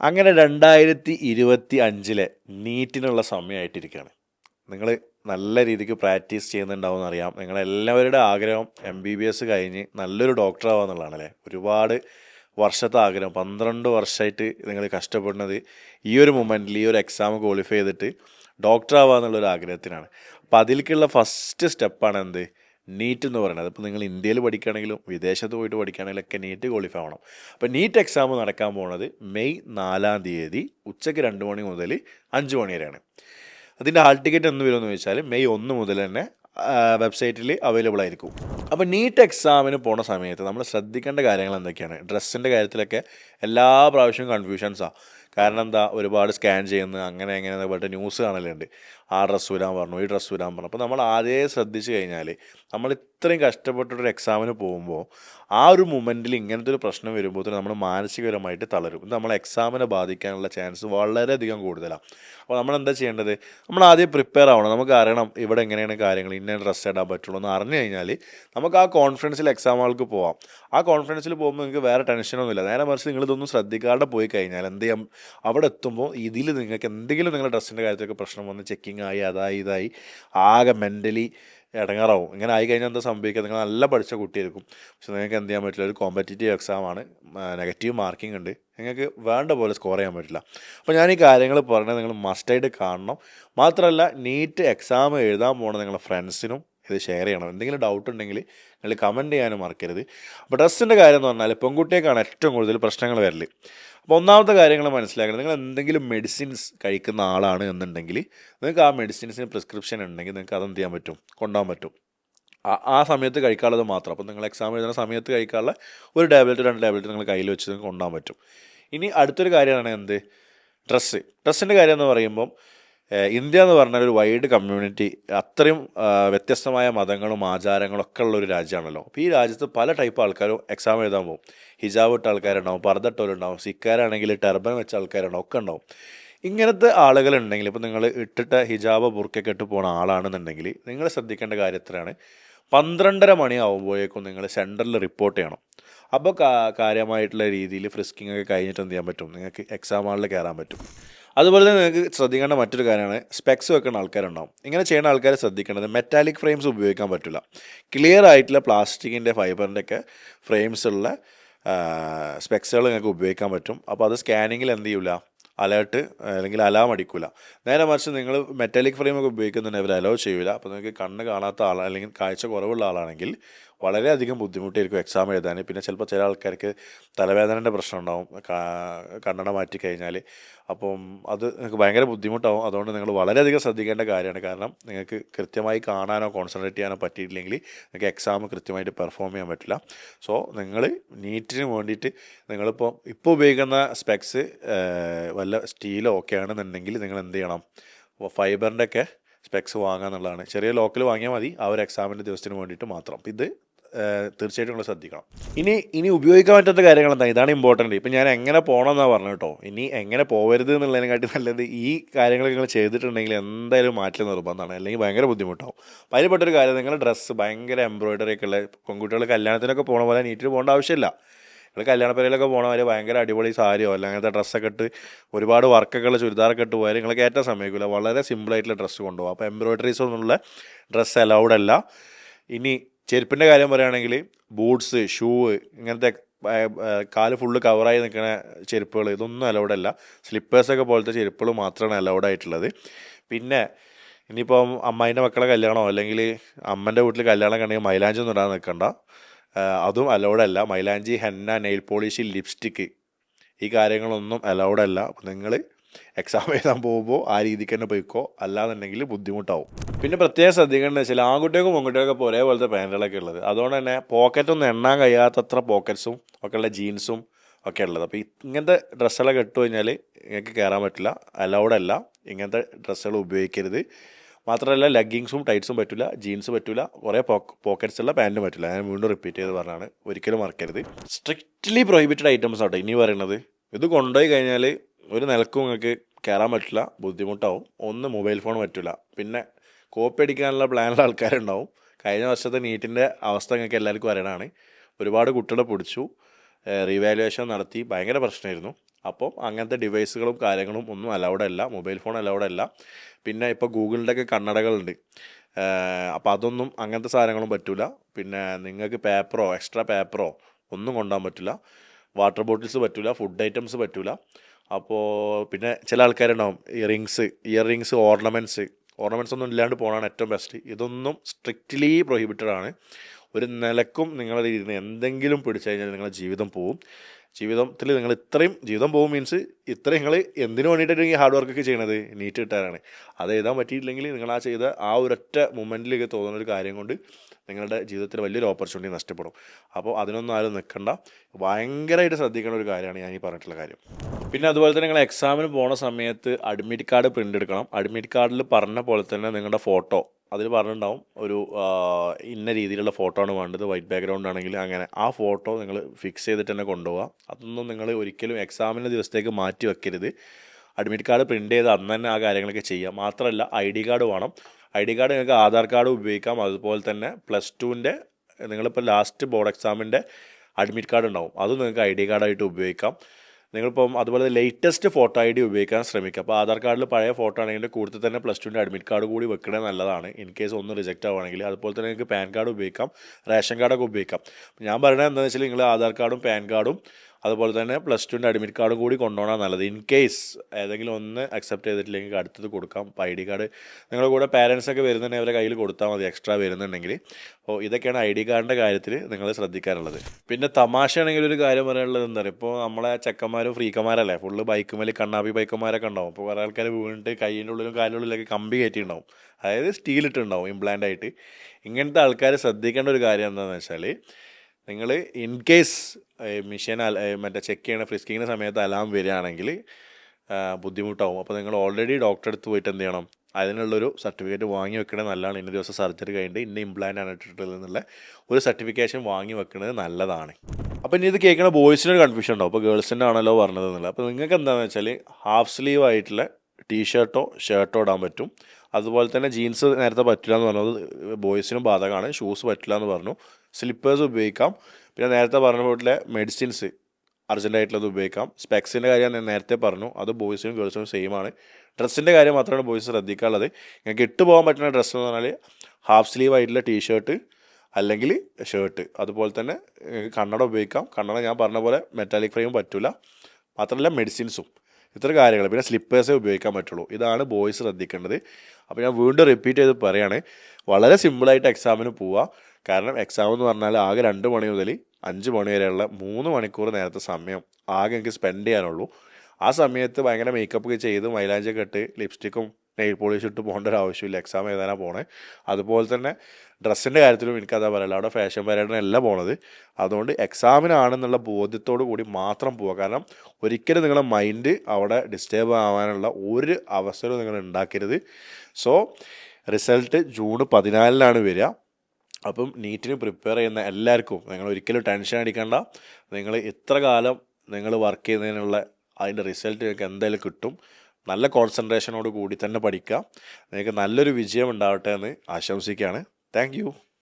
അങ്ങനെ രണ്ടായിരത്തി ഇരുപത്തി അഞ്ചിലെ നീറ്റിനുള്ള സമയമായിട്ടിരിക്കുകയാണ്. നിങ്ങൾ നല്ല രീതിക്ക് പ്രാക്ടീസ് ചെയ്യുന്നുണ്ടാവും അറിയാം. നിങ്ങളെല്ലാവരുടെ ആഗ്രഹം എം ബി ബി എസ് കഴിഞ്ഞ് നല്ലൊരു ഡോക്ടർ ആവുക എന്നുള്ളതാണല്ലേ ഒരുപാട് വർഷത്തെ ആഗ്രഹം. പന്ത്രണ്ട് വർഷമായിട്ട് നിങ്ങൾ കഷ്ടപ്പെടുന്നത് ഈ ഒരു മൊമെന്റിൽ ഈ ഒരു എക്സാം ക്വാളിഫൈ ചെയ്തിട്ട് ഡോക്ടർ ആവുക എന്നുള്ളൊരു ആഗ്രഹത്തിനാണ്. അപ്പോൾ അതിലേക്കുള്ള ഫസ്റ്റ് സ്റ്റെപ്പാണ് എന്ത് നീറ്റ് എന്ന് പറയുന്നത്. അതിപ്പോൾ നിങ്ങൾ ഇന്ത്യയിൽ പഠിക്കുകയാണെങ്കിലും വിദേശത്ത് പോയിട്ട് പഠിക്കുകയാണെങ്കിലും ഒക്കെ നീറ്റ് ക്വാളിഫൈ ആവണം. അപ്പോൾ നീറ്റ് എക്സാം നടക്കാൻ പോകുന്നത് മെയ് നാലാം തീയതി ഉച്ചയ്ക്ക് രണ്ട് മണി മുതൽ അഞ്ച് മണി വരെയാണ്. അതിന്റെ ഹാൾ ടിക്കറ്റ് എന്ന് വരുമെന്ന് ചോദിച്ചാൽ മെയ് ഒന്ന് മുതൽ തന്നെ വെബ്സൈറ്റിൽ അവൈലബിൾ ആയിരിക്കും. അപ്പോൾ നീറ്റ് എക്സാമിന് പോണ സമയത്ത് നമ്മൾ ശ്രദ്ധിക്കേണ്ട കാര്യങ്ങൾ എന്തൊക്കെയാണ്? ഡ്രസ്സിന്റെ കാര്യത്തിലൊക്കെ എല്ലാ പ്രാവശ്യവും കൺഫ്യൂഷൻസാണ് കാരണം എന്താ ഒരുപാട് സ്കാൻ ചെയ്യുന്ന അങ്ങനെ എങ്ങനെ പറഞ്ഞിട്ട് ന്യൂസ് കാണലുണ്ട്. ആ ഡ്രസ്സ് വരാൻ പറഞ്ഞു ഈ ഡ്രസ്സ് വരാൻ പറഞ്ഞു. അപ്പോൾ നമ്മൾ ആദ്യമേ ശ്രദ്ധിച്ചു കഴിഞ്ഞാൽ നമ്മൾ ഇത്രയും കഷ്ടപ്പെട്ടിട്ടൊരു എക്സാമിന് പോകുമ്പോൾ ആ ഒരു മൊമെന്റിൽ ഇങ്ങനത്തെ ഒരു പ്രശ്നം വരുമ്പോൾ നമ്മൾ മാനസികപരമായിട്ട് തളരും. ഇത് നമ്മളെ എക്സാമിനെ ബാധിക്കാനുള്ള ചാൻസ് വളരെയധികം കൂടുതലാണ്. അപ്പോൾ നമ്മൾ എന്താ ചെയ്യേണ്ടത്? നമ്മൾ ആദ്യം പ്രിപ്പയർ ആവണം. നമുക്ക് അറിയണം ഇവിടെ എങ്ങനെയാണ് കാര്യങ്ങൾ ഇന്ന ഡ്രസ്സ് ഇടാൻ പറ്റുള്ളൂ എന്ന് അറിഞ്ഞു കഴിഞ്ഞാൽ നമുക്ക് ആ കോൺഫിഡൻസിൽ എക്സാമുകൾക്ക് പോവാം. ആ കോൺഫിഡൻസിൽ പോകുമ്പോൾ നിങ്ങൾക്ക് വേറെ ടെൻഷനൊന്നുമില്ല നേരെ മറിച്ച് നിങ്ങൾ ഇതൊന്നും ശ്രദ്ധിക്കാതെ പോയി കഴിഞ്ഞാൽ എന്ത് ചെയ്യാം? അവിടെ എത്തുമ്പോൾ ഇതിൽ നിങ്ങൾക്ക് എന്തെങ്കിലും നിങ്ങളുടെ ഡ്രസ്സിന്റെ കാര്യത്തിലൊക്കെ പ്രശ്നം വന്ന് ചെക്കിംഗ് ആയി അതായി ഇതായി ആകെ മെന്റലി ഇടങ്ങാറാവും. ഇങ്ങനെ ആയി കഴിഞ്ഞാൽ എന്താ സംഭവിക്കുക? നിങ്ങൾ നല്ല പഠിച്ച കുട്ടിയായിരിക്കും. പക്ഷെ നിങ്ങൾക്ക് എന്ത് ചെയ്യാൻ പറ്റില്ല? ഒരു കോമ്പറ്റേറ്റീവ് എക്സാം ആണ്. നെഗറ്റീവ് മാർക്കിംഗ് ഉണ്ട്. നിങ്ങൾക്ക് വേണ്ട പോലെ സ്കോർ ചെയ്യാൻ പറ്റില്ല. അപ്പോൾ ഞാൻ ഈ കാര്യങ്ങൾ പറഞ്ഞാൽ നിങ്ങൾ മസ്റ്റായിട്ട് കാണണം. മാത്രമല്ല നീറ്റ് എക്സാം എഴുതാൻ പോണ നിങ്ങളുടെ ഫ്രണ്ട്സിനും ഇത് ഷെയർ ചെയ്യണം. എന്തെങ്കിലും ഡൗട്ട് ഉണ്ടെങ്കിൽ നിങ്ങൾ കമന്റ് ചെയ്യാനും മറക്കരുത്. അപ്പോൾ ഡ്രസ്സിന്റെ കാര്യം എന്ന് പറഞ്ഞാൽ പെൺകുട്ടിയേക്കാണ് ഏറ്റവും കൂടുതൽ പ്രശ്നങ്ങൾ വരൽ അപ്പോൾ ഒന്നാമത്തെ കാര്യങ്ങൾ മനസ്സിലാക്കണം. നിങ്ങൾ എന്തെങ്കിലും മെഡിസിൻസ് കഴിക്കുന്ന ആളാണ് എന്നുണ്ടെങ്കിൽ നിങ്ങൾക്ക് ആ മെഡിസിൻസിന് പ്രിസ്ക്രിപ്ഷൻ ഉണ്ടെങ്കിൽ നിങ്ങൾക്ക് അതെന്ത് ചെയ്യാൻ പറ്റും? കൊണ്ടുപോകാൻ പറ്റും. ആ- സമയത്ത് കഴിക്കാനുള്ളത് മാത്രം. അപ്പോൾ നിങ്ങൾ എക്സാം എഴുതുന്ന സമയത്ത് കഴിക്കാനുള്ള ഒരു ടാബ്ലറ്റ് രണ്ട് ടാബ്ലറ്റ് നിങ്ങൾ കയ്യിൽ വെച്ച് നിങ്ങൾക്ക് കൊണ്ടുപോകാൻ പറ്റും. ഇനി അടുത്തൊരു കാര്യമാണ് എന്ത്? ഡ്രസ്സ് ഡ്രസ്സിന്റെ കാര്യം എന്ന് പറയുമ്പം ഇന്ത്യ എന്ന് പറഞ്ഞാൽ ഒരു വൈഡ് കമ്മ്യൂണിറ്റി അത്രയും വ്യത്യസ്തമായ മതങ്ങളും ആചാരങ്ങളും ഒക്കെ ഉള്ള ഒരു രാജ്യമാണല്ലോ. അപ്പോൾ ഈ രാജ്യത്ത് പല ടൈപ്പ് ആൾക്കാരും എക്സാം എഴുതാൻ പോകും. ഹിജാബ് ഇട്ട ആൾക്കാരുണ്ടാവും പർദ്ദട്ടവരുണ്ടാവും സിക്കാരാണെങ്കിൽ ടർബൻ വെച്ച ആൾക്കാരുണ്ടാവും ഒക്കെ ഉണ്ടാവും. ഇങ്ങനത്തെ ആളുകളുണ്ടെങ്കിൽ ഇപ്പോൾ നിങ്ങൾ ഇട്ടിട്ട ഹിജാബ് ബുർക്കൊക്കെ ഇട്ട് പോണ ആളാണെന്നുണ്ടെങ്കിൽ നിങ്ങൾ ശ്രദ്ധിക്കേണ്ട കാര്യത്തിലാണ് പന്ത്രണ്ടര മണിയാവുമ്പോഴേക്കും നിങ്ങൾ സെന്ററിൽ റിപ്പോർട്ട് ചെയ്യണം. അപ്പോൾ കാര്യമായിട്ടുള്ള രീതിയിൽ ഫ്രിസ്കിംഗ് ഒക്കെ കഴിഞ്ഞിട്ട് എന്ത് ചെയ്യാൻ പറ്റും? നിങ്ങൾക്ക് എക്സാം ഹാളിൽ കയറാൻ പറ്റും. അതുപോലെ തന്നെ നിങ്ങൾക്ക് ശ്രദ്ധിക്കേണ്ട മറ്റൊരു കാര്യമാണ് സ്പെക്സ് വെക്കുന്ന ആൾക്കാരുണ്ടാവും. ഇങ്ങനെ ചെയ്യുന്ന ആൾക്കാർ ശ്രദ്ധിക്കേണ്ടത് മെറ്റാലിക് ഫ്രെയിംസ് ഉപയോഗിക്കാൻ പറ്റില്ല. ക്ലിയർ ആയിട്ടുള്ള പ്ലാസ്റ്റിക്കിന്റെ ഫൈബറിന്റെ ഒക്കെ ഫ്രെയിംസ് ഉള്ള സ്പെക്സുകൾ നിങ്ങൾക്ക് ഉപയോഗിക്കാൻ പറ്റും. അപ്പോൾ അത് സ്കാനിങ്ങിൽ എന്ത് ചെയ്യില്ല അലേർട്ട് അല്ലെങ്കിൽ അലാം അടിക്കില്ല നേരെ മറിച്ച് നിങ്ങൾ മെറ്റാലിക് ഫ്രെയിമൊക്കെ ഉപയോഗിക്കുന്നതിന് അവർ അലോ ചെയ്യില്ല അപ്പോൾ നിങ്ങൾക്ക് കണ്ണ് കാണാത്ത ആൾ അല്ലെങ്കിൽ കാഴ്ച കുറവുള്ള ആളാണെങ്കിൽ വളരെയധികം ബുദ്ധിമുട്ടായിരിക്കും എക്സാം എഴുതാൻ. പിന്നെ ചിലപ്പോൾ ചില ആൾക്കാർക്ക് തലവേദനേന്റെ പ്രശ്നം ഉണ്ടാവും കണ്ണട മാറ്റി കഴിഞ്ഞാൽ അപ്പം അത് നിങ്ങൾക്ക് ഭയങ്കര ബുദ്ധിമുട്ടാവും. അതുകൊണ്ട് നിങ്ങൾ വളരെയധികം ശ്രദ്ധിക്കേണ്ട കാര്യമാണ്. കാരണം നിങ്ങൾക്ക് കൃത്യമായി കാണാനോ കോൺസെൻട്രേറ്റ് ചെയ്യാനോ പറ്റിയിട്ടില്ലെങ്കിൽ നിങ്ങൾക്ക് എക്സാം കൃത്യമായിട്ട് പെർഫോം ചെയ്യാൻ പറ്റില്ല. സോ നിങ്ങൾ നീറ്റിന് വേണ്ടിയിട്ട് നിങ്ങളിപ്പോൾ ഇപ്പോൾ ഉപയോഗിക്കുന്ന സ്പെക്സ് വല്ല സ്റ്റീലോ ഒക്കെ ആണെന്നുണ്ടെങ്കിൽ നിങ്ങൾ എന്ത് ചെയ്യണം? ഫൈബറിന്റെ ഒക്കെ സ്പെക്സ് വാങ്ങുക എന്നുള്ളതാണ്. ചെറിയ ലോക്കൽ വാങ്ങിയാൽ മതി. ആ ഒരു എക്സാമിന്റെ ദിവസത്തിന് വേണ്ടിയിട്ട് മാത്രം. ഇത് തീർച്ചയായിട്ടും നിങ്ങൾ ശ്രദ്ധിക്കണം. ഇനി ഇനി ഉപയോഗിക്കാൻ പറ്റാത്ത കാര്യങ്ങൾ എന്താ? ഇതാണ് ഇമ്പോർട്ടന്റ് ഇപ്പം ഞാൻ എങ്ങനെ പോകണം എന്നാണ് പറഞ്ഞു കേട്ടോ. ഇനി എങ്ങനെ പോകരുത് എന്നുള്ളതിനെക്കാട്ടി നല്ലത് ഈ കാര്യങ്ങൾ നിങ്ങൾ ചെയ്തിട്ടുണ്ടെങ്കിൽ എന്തായാലും മാറ്റം നിർബന്ധമാണ്. അല്ലെങ്കിൽ ഭയങ്കര ബുദ്ധിമുട്ടാവും. അപ്പം കാര്യം നിങ്ങൾ ഡ്രസ്സ് ഭയങ്കര എംബ്രോയിഡറി ഒക്കെ ഉള്ള പെൺകുട്ടികൾ കല്യാണത്തിനൊക്കെ പോകണ പോലെ നീറ്റിൽ പോകേണ്ട ആവശ്യമില്ല. നിങ്ങൾ കല്യാണ പേരിലൊക്കെ പോകണവർ ഭയങ്കര അടിപൊളി സാരിയോ അല്ലെങ്കിൽ അങ്ങനത്തെ ഡ്രസ്സൊക്കെ ഇട്ട് ഒരുപാട് വർക്കൊക്കെ ഉള്ള ചുരിദാറൊക്കെ ഇട്ട് പോയാൽ നിങ്ങൾ കയറ്റാൻ സമയക്കില്ല വളരെ സിമ്പിളായിട്ടുള്ള ഡ്രസ്സ് കൊണ്ടുപോകും അപ്പോൾ എംബ്രോയിഡറീസ് ഒന്നുള്ള ഡ്രസ്സ് അലൗഡ് അല്ല. ഇനി ചെരുപ്പിന്റെ കാര്യം പറയുകയാണെങ്കിൽ ബൂട്ട്സ് ഷൂ ഇങ്ങനത്തെ കാൽ ഫുള്ള് കവറായി നിൽക്കുന്ന ചെരുപ്പുകൾ ഇതൊന്നും അലൗഡ് അല്ല. സ്ലിപ്പേഴ്സൊക്കെ പോലത്തെ ചെരുപ്പുകൾ മാത്രമാണ് അലൗഡ് ആയിട്ടുള്ളത്. പിന്നെ ഇനിയിപ്പം അമ്മായിന്റെ മക്കളെ കല്യാണമോ? അല്ലെങ്കിൽ അമ്മന്റെ വീട്ടിൽ കല്യാണം കണ്ടെങ്കിൽ മൈലാഞ്ചി ഒന്നും ഇടാൻ നിൽക്കണ്ട. അതും അലൗഡ് അല്ല. മൈലാഞ്ചി ഹെന്ന നെയിൽ പോളിഷ് ലിപ്സ്റ്റിക്ക് ഈ കാര്യങ്ങളൊന്നും അലൗഡ് അല്ല. നിങ്ങൾ എക്സാം എഴുതാൻ പോകുമ്പോൾ ആ രീതിക്ക് തന്നെ പോയിക്കോ. അല്ലാന്നുണ്ടെങ്കിൽ ബുദ്ധിമുട്ടാവും. പിന്നെ പ്രത്യേകം ശ്രദ്ധിക്കേണ്ടത് വെച്ചാൽ ആൺകുട്ടികൾക്കും പെൺകുട്ടികൾക്കും ഇപ്പോൾ ഒരേപോലത്തെ പാന്റുകളൊക്കെ ഉള്ളത്. അതുകൊണ്ട് തന്നെ പോക്കറ്റൊന്നും എണ്ണാൻ കഴിയാത്തത്ര പോക്കറ്റ്സും ഒക്കെ ഉള്ള ജീൻസും ഒക്കെ ഉള്ളത്. അപ്പോൾ ഇങ്ങനത്തെ ഡ്രസ്സുകളൊക്കെ ഇട്ട് കഴിഞ്ഞാൽ നിങ്ങൾക്ക് കയറാൻ പറ്റില്ല. അലൗഡ് അല്ല. ഇങ്ങനത്തെ ഡ്രസ്സുകൾ ഉപയോഗിക്കരുത്. മാത്രമല്ല ലെഗ്ഗിങ്സും ടൈറ്റ്സും പറ്റില്ല ജീൻസ് പറ്റില്ല കുറേ പോക്കറ്റ്സ് ഉള്ള പാന്റും പറ്റില്ല ഞാൻ വീണ്ടും റിപ്പീറ്റ് ചെയ്ത് പറഞ്ഞാണ്. ഒരിക്കലും മറക്കരുത്. സ്ട്രിക്റ്റ്ലി പ്രൊഹിബിറ്റഡ് ഐറ്റംസ് ആട്ടോ ഇനി പറയുന്നത് ഇത് കൊണ്ടുപോയി കഴിഞ്ഞാൽ ഒരു നിലക്കും നിങ്ങൾക്ക് കയറാൻ പറ്റില്ല ബുദ്ധിമുട്ടാവും. ഒന്ന് മൊബൈൽ ഫോൺ പറ്റില്ല പിന്നെ കോപ്പി അടിക്കാനുള്ള പ്ലാനുള്ള ആൾക്കാരുണ്ടാവും. കഴിഞ്ഞ വർഷത്തെ നീറ്റിന്റെ അവസ്ഥ നിങ്ങൾക്ക് എല്ലാവർക്കും അറിയണമാണ് ഒരുപാട് കുട്ടികളെ പിടിച്ചു റീവാലുവേഷൻ നടത്തി ഭയങ്കര പ്രശ്നമായിരുന്നു. അപ്പോൾ അങ്ങനത്തെ ഡിവൈസുകളും കാര്യങ്ങളും ഒന്നും അലൗഡ് അല്ല. മൊബൈൽ ഫോൺ അലൗഡ് അല്ല. പിന്നെ ഇപ്പോൾ ഗൂഗിളിന്റെ ഒക്കെ കണ്ണടകളുണ്ട്. അപ്പോൾ അതൊന്നും അങ്ങനത്തെ സാധനങ്ങളും പറ്റില്ല പിന്നെ നിങ്ങൾക്ക് പേപ്പറോ എക്സ്ട്രാ പേപ്പറോ ഒന്നും കൊണ്ടുപോകാൻ പറ്റില്ല വാട്ടർ ബോട്ടിൽസ് പറ്റില്ല ഫുഡ് ഐറ്റംസ് പറ്റില്ല അപ്പോൾ പിന്നെ ചില ആൾക്കാരുണ്ടാവും ഇയറിങ്സ് ഇയറിങ്സ് ഓർണമെന്റ്സ് ഓർണമെന്റ്സ് ഒന്നും ഇല്ലാണ്ട് പോകണമാണ് ഏറ്റവും ബെസ്റ്റ് ഇതൊന്നും സ്ട്രിക്റ്റ്ലി പ്രൊഹിബിറ്റഡ് ആണ്. ഒരു നിലക്കും നിങ്ങളുടെ രീതിയിൽ എന്തെങ്കിലും പിടിച്ചു കഴിഞ്ഞാൽ നിങ്ങളുടെ ജീവിതം പോവും. ജീവിതത്തിൽ നിങ്ങൾ ഇത്രയും ജീവിതം പോകും മീൻസ് ഇത്രയും നിങ്ങൾ എന്തിനു വേണ്ടിയിട്ടാണ് ഈ ഹാർഡ് വർക്കൊക്കെ ചെയ്യണത്? നീറ്റ് കിട്ടാനാണ്. അത് എഴുതാൻ പറ്റിയില്ലെങ്കിൽ നിങ്ങൾ ആ ചെയ്ത ആ ഒരൊറ്റ മൊമെന്റിലേക്ക് തോന്നുന്ന ഒരു കാര്യം കൊണ്ട് നിങ്ങളുടെ ജീവിതത്തിൽ വലിയൊരു ഓപ്പർച്യൂണിറ്റി നഷ്ടപ്പെടും. അപ്പോൾ അതിനൊന്നും ആരും നിൽക്കണ്ട ഭയങ്കരമായിട്ട് ശ്രദ്ധിക്കേണ്ട ഒരു കാര്യമാണ് ഞാൻ ഈ പറഞ്ഞിട്ടുള്ള കാര്യം. പിന്നെ അതുപോലെ തന്നെ നിങ്ങൾ എക്സാമിന് പോണ സമയത്ത് അഡ്മിറ്റ് കാർഡ് പ്രിന്റ് എടുക്കണം. അഡ്മിറ്റ് കാർഡിൽ പറഞ്ഞ പോലെ തന്നെ നിങ്ങളുടെ ഫോട്ടോ അതിൽ പറഞ്ഞിട്ടുണ്ടാവും ഒരു ഇന്ന രീതിയിലുള്ള ഫോട്ടോ ആണ് വേണ്ടത്. വൈറ്റ് ബാക്ക്ഗ്രൗണ്ട് ആണെങ്കിൽ അങ്ങനെ. ആ ഫോട്ടോ നിങ്ങൾ ഫിക്സ് ചെയ്തിട്ട് തന്നെ കൊണ്ടുപോകുക അതൊന്നും നിങ്ങൾ ഒരിക്കലും എക്സാമിന്റെ ദിവസത്തേക്ക് മാറ്റി വെക്കരുത്. അഡ്മിറ്റ് കാർഡ് പ്രിന്റ് ചെയ്ത് അന്ന് തന്നെ ആ കാര്യങ്ങളൊക്കെ ചെയ്യുക മാത്രമല്ല ഐ ഡി കാർഡ് വേണം. ഐ ഡി കാർഡ് നിങ്ങൾക്ക് ആധാർ കാർഡ് ഉപയോഗിക്കാം. അതുപോലെ തന്നെ പ്ലസ് ടുവിന്റെ നിങ്ങളിപ്പോൾ ലാസ്റ്റ് ബോർഡ് എക്സാമിന്റെ അഡ്മിറ്റ് കാർഡ് ഉണ്ടാവും. അത് നിങ്ങൾക്ക് ഐ ഡി കാർഡായിട്ട് ഉപയോഗിക്കാം. നിങ്ങളിപ്പം അതുപോലെ ലേറ്റസ്റ്റ് ഫോട്ടോ ഐ ഡി ഉപയോഗിക്കാൻ ശ്രമിക്കുക. അപ്പോൾ ആധാർ കാർഡിൽ പഴയ ഫോട്ടോ ആണെങ്കിൽ കൂടുതൽ തന്നെ പ്ലസ് ടുവിന്റെ അഡ്മിറ്റ് കാർഡ് കൂടി വെക്കണേ നല്ലതാണ്. ഇൻ കേസ് ഒന്ന് റിജക്റ്റ് ആവുകയാണെങ്കിൽ അതുപോലെ തന്നെ നിങ്ങൾക്ക് പാൻ കാർഡ് ഉപയോഗിക്കാം. റേഷൻ കാർഡൊക്കെ ഉപയോഗിക്കാം. ഞാൻ പറയണത് എന്താണെന്ന് വെച്ചാൽ നിങ്ങൾ ആധാർ കാർഡും പാൻ കാർഡും അതുപോലെ തന്നെ പ്ലസ് ടുവിന്റെ അഡ്മിറ്റ് കാർഡും കൂടി കൊണ്ടുപോകണം നല്ലത്. ഇൻ കേസ് ഏതെങ്കിലും ഒന്ന് അക്സെപ്റ്റ് ചെയ്തിട്ടില്ലെങ്കിൽ അടുത്തത് കൊടുക്കാം. അപ്പോൾ ഐ ഡി കാർഡ് നിങ്ങളുടെ കൂടെ പാരൻസൊക്കെ വരുന്നുണ്ടെങ്കിൽ അവരെ കയ്യിൽ കൊടുത്താൽ മതി എക്സ്ട്രാ വരുന്നുണ്ടെങ്കിൽ. അപ്പോൾ ഇതൊക്കെയാണ് ഐ ഡി കാർഡിന്റെ കാര്യത്തിൽ നിങ്ങൾ ശ്രദ്ധിക്കാനുള്ളത്. പിന്നെ തമാശയാണെങ്കിൽ ഒരു കാര്യം പറയാനുള്ളത് എന്താ പറയുക? ഇപ്പോൾ നമ്മളെ ചെക്കന്മാരും ഫ്രീക്കന്മാരല്ലേ ഫുള്ള് ബൈക്കുമേൽ കണ്ണാപ്പി ബൈക്കന്മാരൊക്കെ ഉണ്ടാവും. അപ്പോൾ കുറേ ആൾക്കാർ വീണിട്ട് കയ്യിന്റെ ഉള്ളിലും കാലിന്റെ ഉള്ളിലൊക്കെ കമ്പി കയറ്റിയിട്ടുണ്ടാവും. അതായത് സ്റ്റീലിട്ടുണ്ടാവും ആയിട്ട്. ഇങ്ങനത്തെ ആൾക്കാർ ശ്രദ്ധിക്കേണ്ട ഒരു കാര്യം എന്താണെന്ന് വെച്ചാൽ നിങ്ങൾ ഇൻ കേസ് മിഷൻ മറ്റേ ചെക്ക് ചെയ്യണ ഫ്രിസ്കിങ്ങിന്റെ സമയത്ത് അലാം വരികയാണെങ്കിൽ ബുദ്ധിമുട്ടാവും. അപ്പോൾ നിങ്ങൾ ഓൾറെഡി ഡോക്ടറെ അടുത്ത് പോയിട്ട് എന്ത് ചെയ്യണം? അതിനുള്ളൊരു സർട്ടിഫിക്കറ്റ് വാങ്ങി വെക്കണത് നല്ലതാണ്. ഇന്ന ദിവസം സർജറി കഴിഞ്ഞിട്ട് ഇന്ന ഇംപ്ലാന്റ് ആണ് ഇട്ടിട്ടുള്ളത് എന്നുള്ള ഒരു സർട്ടിഫിക്കേഷൻ വാങ്ങി വെക്കുന്നത് നല്ലതാണ്. അപ്പോൾ ഇനി ഇത് കേൾക്കുന്ന ബോയ്സിനൊരു കൺഫ്യൂഷൻ ഉണ്ടോ അപ്പോൾ ഗേൾസിന്റെ ആണല്ലോ പറഞ്ഞത് എന്നുള്ളത് അപ്പോൾ നിങ്ങൾക്ക് എന്താണെന്ന് വെച്ചാൽ ഹാഫ് സ്ലീവ് ആയിട്ടുള്ള ടീഷർട്ടോ ഷർട്ടോ ഇടാൻ പറ്റും. അതുപോലെ തന്നെ ജീൻസ് നേരത്തെ പറ്റില്ല എന്ന് പറഞ്ഞത് ബോയ്സിനും ബാധകമാണ്. ഷൂസ് പറ്റില്ല എന്ന് പറഞ്ഞു. സ്ലിപ്പേഴ്സ് ഉപയോഗിക്കാം. പിന്നെ നേരത്തെ പറഞ്ഞ പോലെ മെഡിസിൻസ് അർജന്റായിട്ടുള്ളത് ഉപയോഗിക്കാം. സ്പെക്സിന്റെ കാര്യം ഞാൻ നേരത്തെ പറഞ്ഞു. അത് ബോയ്സിനും ഗേൾസിനും സെയിം ആണ്. ഡ്രസ്സിന്റെ കാര്യം മാത്രമാണ് ബോയ്സ് ശ്രദ്ധിക്കാനുള്ളത്. ഞങ്ങൾക്ക് ഇട്ട് പോകാൻ പറ്റുന്ന ഡ്രസ്സ് എന്ന് പറഞ്ഞാൽ ഹാഫ് സ്ലീവ് ആയിട്ടുള്ള ടീഷർട്ട് അല്ലെങ്കിൽ ഷർട്ട് അതുപോലെ തന്നെ കണ്ണട ഉപയോഗിക്കാം. കണ്ണട ഞാൻ പറഞ്ഞ പോലെ മെറ്റാലിക് ഫ്രെയിം പറ്റില്ല മാത്രമല്ല മെഡിസിൻസും ഇത്ര കാര്യങ്ങൾ. പിന്നെ സ്ലിപ്പേഴ്സേ ഉപയോഗിക്കാൻ പറ്റുള്ളൂ. ഇതാണ് ബോയ്സ് ശ്രദ്ധിക്കേണ്ടത്. അപ്പോൾ ഞാൻ വീണ്ടും റിപ്പീറ്റ് ചെയ്ത് പറയുകയാണ് വളരെ സിമ്പിളായിട്ട് എക്സാമിന് പോവുക കാരണം എക്സാം എന്ന് പറഞ്ഞാൽ ആകെ രണ്ട് മണി മുതൽ അഞ്ച് മണി വരെയുള്ള മൂന്ന് മണിക്കൂർ നേരത്തെ സമയം ആകെ എനിക്ക് സ്പെൻഡ് ചെയ്യാനുള്ളൂ. ആ സമയത്ത് ഭയങ്കര മേക്കപ്പ് ഒക്കെ ചെയ്ത് മൈലാഞ്ചൊക്കെ ഇട്ട് ലിപ്സ്റ്റിക്കും നെയിൽ പോളിഷ് ഇട്ട് പോകേണ്ട ഒരു ആവശ്യമില്ല. എക്സാം എഴുതാനാണ് പോണേ. അതുപോലെ തന്നെ ഡ്രസ്സിന്റെ കാര്യത്തിലും എനിക്കതാ പറയല അവിടെ ഫാഷൻ പരേഡിനല്ല പോണത്. അതുകൊണ്ട് എക്സാമിനാണെന്നുള്ള ബോധ്യത്തോടു കൂടി മാത്രം പോവുക കാരണം ഒരിക്കലും നിങ്ങളുടെ മൈൻഡ് അവിടെ ഡിസ്റ്റേബ് ആവാനുള്ള ഒരു അവസരവും നിങ്ങൾ ഉണ്ടാക്കരുത്. സോ റിസൾട്ട് ജൂൺ പതിനാലിനാണ് വരിക. അപ്പം നീറ്റിന് പ്രിപ്പയർ ചെയ്യുന്ന എല്ലാവർക്കും നിങ്ങൾ ഒരിക്കലും ടെൻഷൻ അടിക്കേണ്ട. നിങ്ങൾ ഇത്ര കാലം നിങ്ങൾ വർക്ക് ചെയ്യുന്നതിനുള്ള അതിന്റെ റിസൾട്ട് നിങ്ങൾക്ക് എന്തായാലും കിട്ടും. നല്ല കോൺസെൻട്രേഷനോട് കൂടി തന്നെ പഠിക്കുക. നിങ്ങൾക്ക് നല്ലൊരു വിജയം ഉണ്ടാവട്ടെ എന്ന് ആശംസിക്കുകയാണ്. താങ്ക്